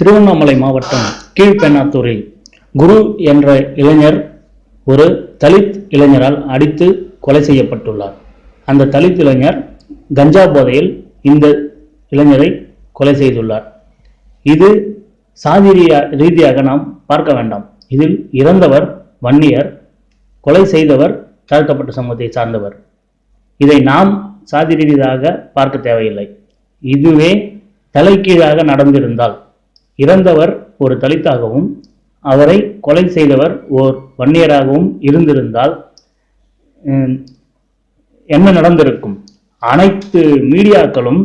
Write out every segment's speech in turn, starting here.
திருவண்ணாமலை மாவட்டம் கீழ்பெண்ணாத்தூரில் குரு என்ற இளைஞர் ஒரு தலித் இளைஞரால் அடித்து கொலை செய்யப்பட்டுள்ளார். அந்த தலித் இளைஞர் கஞ்சா போதையில் இந்த இளைஞரை கொலை செய்துள்ளார். இது சாதி ரீதியாக நாம் பார்க்க வேண்டாம். இதில் இறந்தவர் வன்னியர் கொலை செய்தவர் தாழ்த்தப்பட்ட சமூகத்தை சார்ந்தவர். இதை நாம் சாதி ரீதியாக பார்க்க தேவையில்லை. இதுவே தலைக்கீழாக நடந்திருந்தால் இறந்தவர் ஒரு தலித்தாகவும் அவரை கொலை செய்தவர் ஓர் வன்னியராகவும் இருந்திருந்தால் என்ன நடந்திருக்கும்? அனைத்து மீடியாக்களும்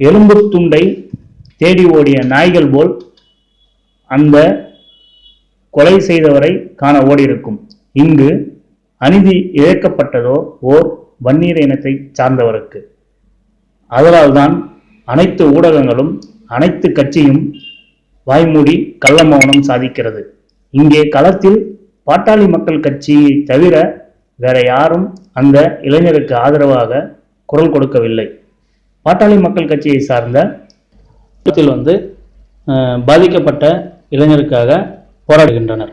எலும்பு துண்டை தேடி ஓடிய நாய்கள் போல் அந்த கொலை செய்தவரை காண ஓடியிருக்கும். இங்கு அநீதி இழக்கப்பட்டதோ ஓர் வன்னியர் இனத்தை சார்ந்தவருக்கு. அதனால்தான் அனைத்து ஊடகங்களும் அனைத்து கட்சியும் வாய்மூடி கள்ள மௌனம் சாதிக்கிறது. இங்கே களத்தில் பாட்டாளி மக்கள் கட்சியை தவிர வேற யாரும் அந்த இளைஞருக்கு ஆதரவாக குரல் கொடுக்கவில்லை. பாட்டாளி மக்கள் கட்சியை சார்ந்த கூட்டத்தில் வந்து பாதிக்கப்பட்ட இளைஞருக்காக போராடுகின்றனர்.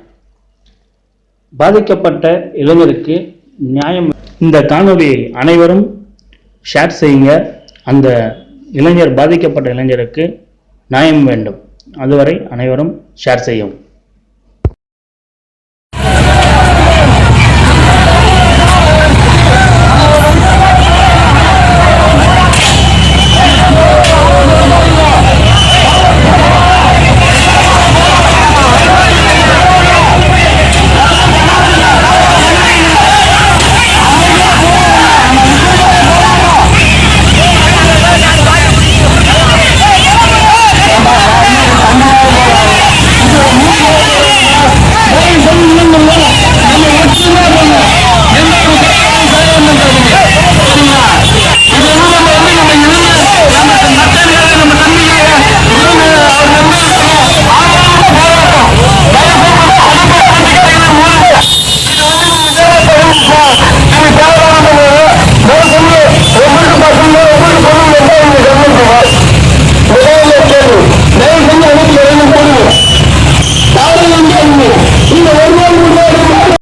பாதிக்கப்பட்ட இளைஞருக்கு நியாயம் இந்த காணொலியை அனைவரும் ஷேர் செய்யுங்க. அந்த இளைஞர் பாதிக்கப்பட்ட இளைஞருக்கு நியாயம் வேண்டும். அதுவரை அனைவரும் ஷேர் செய்யவும்.